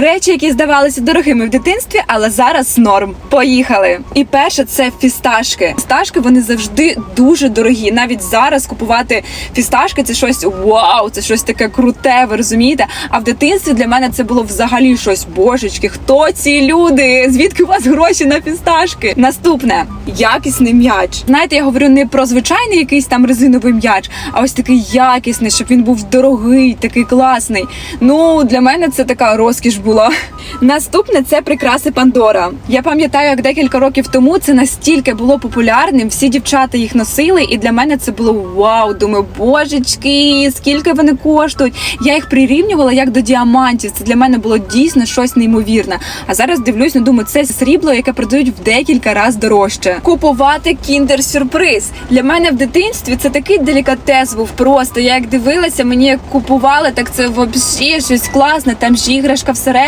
Речі, які здавалися дорогими в дитинстві, але зараз норм. Поїхали. І перше це фісташки. Фісташки вони завжди дуже дорогі. Навіть зараз купувати фісташки це щось вау, це щось таке круте. Ви розумієте? А в дитинстві для мене це було взагалі щось божечки. Хто ці люди? Звідки у вас гроші на фісташки? Наступне якісний м'яч. Знаєте, я говорю не про звичайний якийсь там резиновий м'яч, а ось такий якісний, щоб він був дорогий, такий класний. Ну для мене це така розкіш була. Наступне це прикраси Пандора. Я пам'ятаю, як декілька років тому це настільки було популярним. Всі дівчата їх носили, і для мене це було вау. Думаю, божечки, скільки вони коштують. Я їх прирівнювала як до діамантів. Це для мене було дійсно щось неймовірне. А зараз дивлюсь, ну думаю, це срібло, яке продають в декілька разів дорожче. Купувати кіндер сюрприз для мене в дитинстві це такий делікатес був просто. Я як дивилася, мені як купували, так це взагалі щось класне. Там ж іграшка всередині.